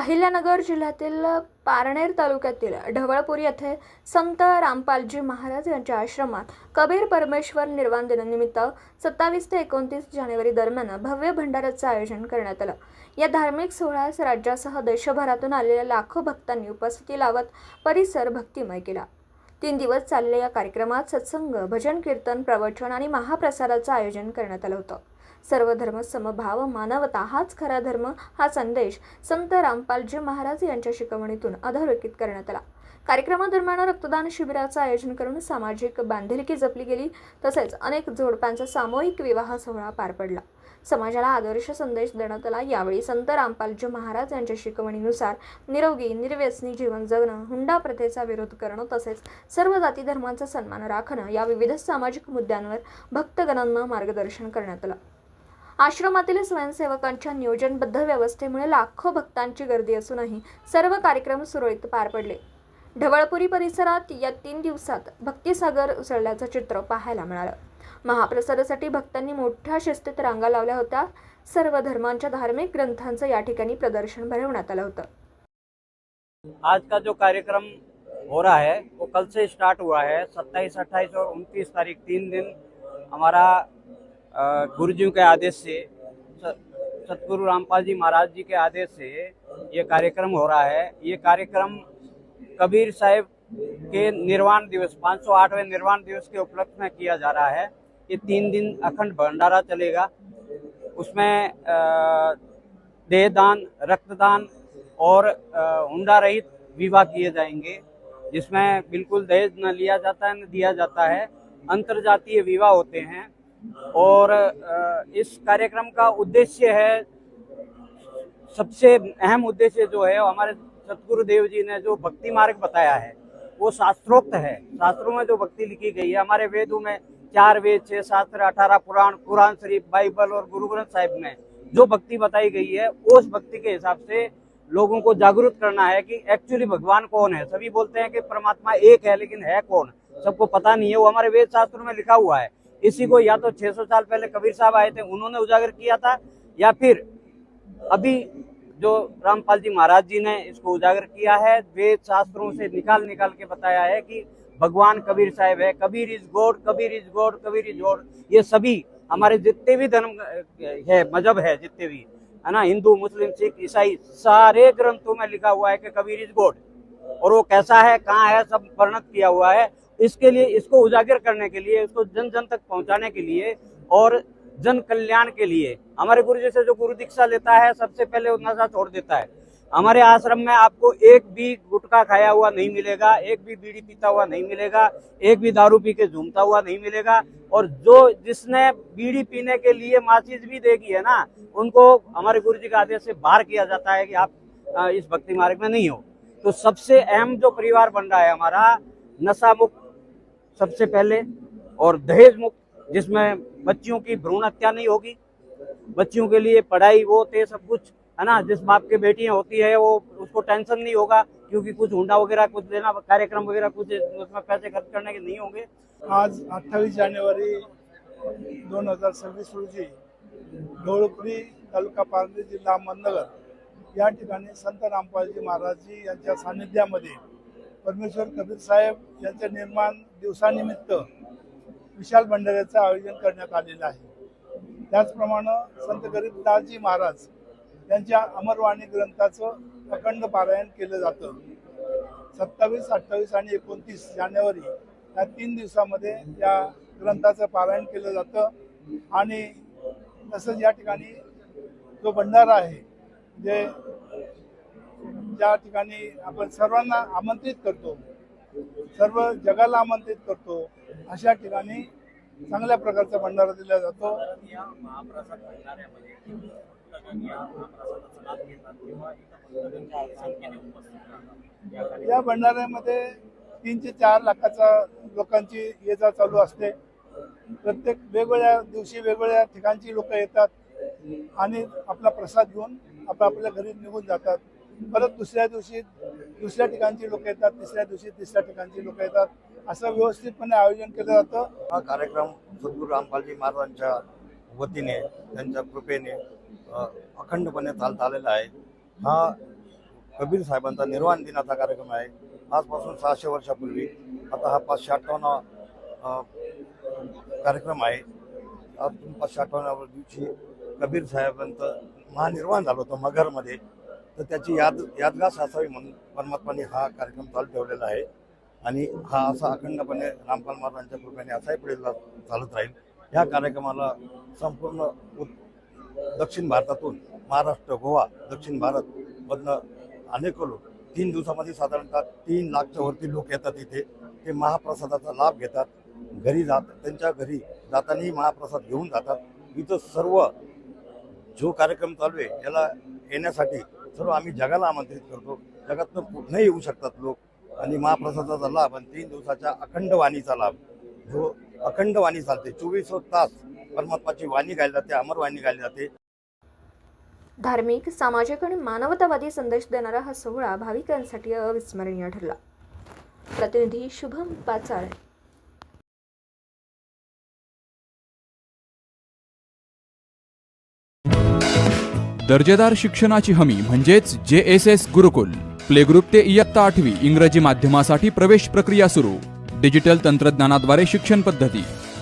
अहिल्यानगर जिल्ह्यातील पारनेर तालुक्यातील ढवळपूर येथे संत रामपालजी महाराज यांच्या आश्रमात कबीर परमेश्वर निर्वाण दिनानिमित्त सत्तावीस ते एकोणतीस जानेवारी दरम्यान भव्य भंडाऱ्याचं आयोजन करण्यात आलं. या धार्मिक सोहळ्यास राज्यासह देशभरातून आलेल्या लाखो भक्तांनी उपस्थिती लावत परिसर भक्तिमय केला. तीन दिवस चाललेल्या या कार्यक्रमात सत्संग भजन कीर्तन प्रवचन आणि महाप्रसादाचं आयोजन करण्यात आलं होतं. सर्व धर्म समभाव मानवता हाच खरा धर्म हा संदेश संत रामपालजी महाराज यांच्या शिकवणीतून अधोरेखित करण्यात आला. कार्यक्रमादरम्यान रक्तदान शिबिराचं आयोजन करून सामाजिक बांधिलकी जपली गेली तसेच अनेक जोडप्यांचा सामूहिक विवाह सोहळा पार पडला. समाजाला आदर्श संदेश देण्यात आला यावेळी संत रामपालजी महाराज यांच्या शिकवणीनुसार निरोगी निर्व्यसनी जीवन जगणं हुंडा प्रथेचा विरोध करणं तसेच सर्व जाती धर्मांचा सन्मान राखणं या विविध सामाजिक मुद्द्यांवर भक्तगणांना मार्गदर्शन करण्यात आलं. आश्रमातील स्वयंसेवकांच्या नियोजनबद्ध व्यवस्थेमुळे लाखो भक्तांची गर्दी असूनही सर्व कार्यक्रम सुरळीत पार पडले. ढवळपुरी परिसरात या तीन दिवसात भक्तिसागर उसळल्याचं चित्र पाहायला मिळालं. महाप्रसादासाठी भक्तांनी मोठ्या शिस्तीत रांगा लावल्या होत्या. सर्व धर्मांच्या धार्मिक ग्रंथांचं या ठिकाणी प्रदर्शन भरवण्यात आलं होतं. आज का जो कार्यक्रम हो रहा है वो कल से स्टार्ट हुआ है. 27, 28 और 29 तारीख तीन दिन हमारा गुरुजियों के आदेश से सतगुरु रामपाल जी महाराज जी के आदेश से ये कार्यक्रम हो रहा है. ये कार्यक्रम कबीर साहिब के निर्वाण दिवस 508वें निर्वाण दिवस के उपलक्ष्य में किया जा रहा है. ये तीन दिन अखंड भंडारा चलेगा। उसमें देहदान, रक्तदान और हुंडा रहित विवाह किए जाएँगे, जिसमें बिल्कुल दहेज न लिया जाता है, न दिया जाता है। अंतर जातीय विवाह होते हैं और इस कार्यक्रम का उद्देश्य है, सबसे अहम उद्देश्य जो है, हमारे सतगुरु देव जी ने जो भक्ति मार्ग बताया है, वो शास्त्रोक्त है। शास्त्रों में जो भक्ति लिखी गई है, हमारे वेदों में चार वेद, छह शास्त्र, अठारह पुराण, कुरान शरीफ, बाइबल और गुरु ग्रंथ साहिब में जो भक्ति बताई गई है, उस भक्ति के हिसाब से लोगों को जागरूक करना है कि एक्चुअली भगवान कौन है। सभी बोलते हैं कि परमात्मा एक है, लेकिन है कौन? सबको पता नहीं है। वो हमारे वेद शास्त्रों में लिखा हुआ है। इसी को या तो 600 साल पहले कबीर साहब आए थे, उन्होंने उजागर किया था, या फिर अभी जो रामपाल जी महाराज जी ने इसको उजागर किया है, वेद शास्त्रों से निकाल निकाल के बताया है कि भगवान कबीर साहब है, Kabir is God, Kabir is God, Kabir is God. ये सभी हमारे जितने भी धर्म, है, मज़हब है, जितने भी, है ना, हिंदू, मुस्लिम, सिख, ईसाई, सारे ग्रंथों में लिखा हुआ है कि कबीर इज़ गॉड। और वो कैसा है, कहाँ है, सब वर्णित किया हुआ है। इसके लिए, इसको उजागर करने के लिए इसको जन जन तक पहुँचाने के लिए और जन कल्याण के लिए, हमारे गुरु जी से जो गुरु दीक्षा लेता है, सबसे पहले वो नशा छोड़ देता है। हमारे आश्रम में आपको एक भी गुटखा खाया हुआ नहीं मिलेगा, एक भी बीड़ी पीता हुआ नहीं मिलेगा, एक भी दारू पी के झूमता हुआ नहीं मिलेगा। और जो जिसने बीड़ी पीने के लिए माचिस भी देगी है ना, उनको हमारे गुरु जी के आदेश से बाहर किया जाता है कि आप इस भक्ति मार्ग में नहीं हो। तो सबसे अहम जो परिवार बन रहा है हमारा नशा मुक्त सबसे पहले और दहेज मुक्त जिसमें बच्चियों की भ्रूण हत्या नहीं होगी, बच्चियों के लिए पढ़ाई वो, ते सब कुछ है ना? जिस बाप की बेटियां होती है वो उसको टेंशन नहीं होगा क्योंकि कुछ हुंडा वगैरह कुछ देना कार्यक्रम वगैरह कुछ उसमें पैसे खर्च करने के नहीं होंगे। आज अठ्ठावीस जानेवारी दोन हजार सव्वीस रोजी ढोळपुरी तालुका पारनेर जिल्हा अहमदनगर या ठिकाणी संत रामपालजी महाराजजी यांच्या सानिध्यामध्ये परमेश्वर कबीर साहेब यांच्या निर्माण दिवसानिमित्त विशाल भंडाऱ्याचं आयोजन करण्यात आलेलं आहे. त्याचप्रमाणे संत गरीबदासजी महाराज त्यांच्या अमरवाणी ग्रंथाचं अखंड पारायण केलं जातं. सत्तावीस अठ्ठावीस आणि एकोणतीस जानेवारी या तीन दिवसामध्ये या ग्रंथाचं पारायण केलं जातं. आणि तसंच या ठिकाणी जो भंडारा आहे जे ज्या ठिकाणी आपण सर्वांना आमंत्रित करतो सर्व जगाला आमंत्रित करतो अशा ठिकाणी चांगल्या प्रकारचा भंडारा दिला जातो. या भंडाऱ्यामध्ये तीन ते चार लाखाचा लोकांची ये जा चालू असते. प्रत्येक वेगवेगळ्या दिवशी वेगवेगळ्या ठिकाणची लोक येतात आणि आपला प्रसाद घेऊन आपल्या आपल्या घरी निघून जातात. परत दुसऱ्या दिवशी दुसऱ्या ठिकाणची लोक येतात तिसऱ्या दिवशी तिसऱ्या ठिकाणची लोक येतात. असं व्यवस्थितपणे आयोजन केलं जातं. हा कार्यक्रम सद्गुरू रामपालजी महाराजांच्या वतीने त्यांच्या कृपेने अखंडपणे चालत आलेला आहे. हा कबीर साहेबांचा निर्वाण दिनाचा कार्यक्रम आहे. आजपासून सहाशे वर्षापूर्वी आता हा पाचशे अठ्ठावन्न कार्यक्रम आहे. अजून पाचशे अठ्ठावन्न दिवशी कबीर साहेबांचं महानिर्वाण झालं होतं मगरमध्ये. तर त्याची याद यादगार असावी म्हणून परमात्माने हा कार्यक्रम चालू ठेवलेला आहे. आणि हा असा अखंडपणे रामपाल महाराजांच्या कृपेने असाही पुढे चालत राहील. ह्या कार्यक्रमाला संपूर्ण उत् दक्षिण भारतातून महाराष्ट्र गोवा दक्षिण भारत मधनं अनेक लोक तीन दिवसामध्ये साधारणतः तीन लाखच्या वरती लोक येतात इथे. ते महाप्रसादाचा लाभ घेतात. घरी जात त्यांच्या घरी जातानाही महाप्रसाद घेऊन जातात. इथं सर्व जो कार्यक्रम चालू आहे याला येण्यासाठी सर्व आम्ही जगाला आमंत्रित करतो. जगातनं कुठनंही येऊ शकतात लोक. आणि महाप्रसादाचा लाभ आणि तीन दिवसाच्या अखंड वाणीचा लाभ. जो अखंड वाणी चालते चोवीस तास परमात्माची वाणी गायली जाते अमर वाणी गायली जाते. धार्मिक सामाजिक आणि मानवतावादी संदेश देणारा हा सोहळा भाविकांसाठी अविस्मरणीय ठरला. प्रतिनिधी शुभम पाचाळ. दर्जेदार शिक्षणाची हमी म्हणजेच J S S Gurukul. Play group ते इयत्ता आठवी इंग्रजी माध्यमासाठी प्रवेश प्रक्रिया सुरू. डिजिटल तंत्रज्ञानाद्वारे शिक्षण पद्धती.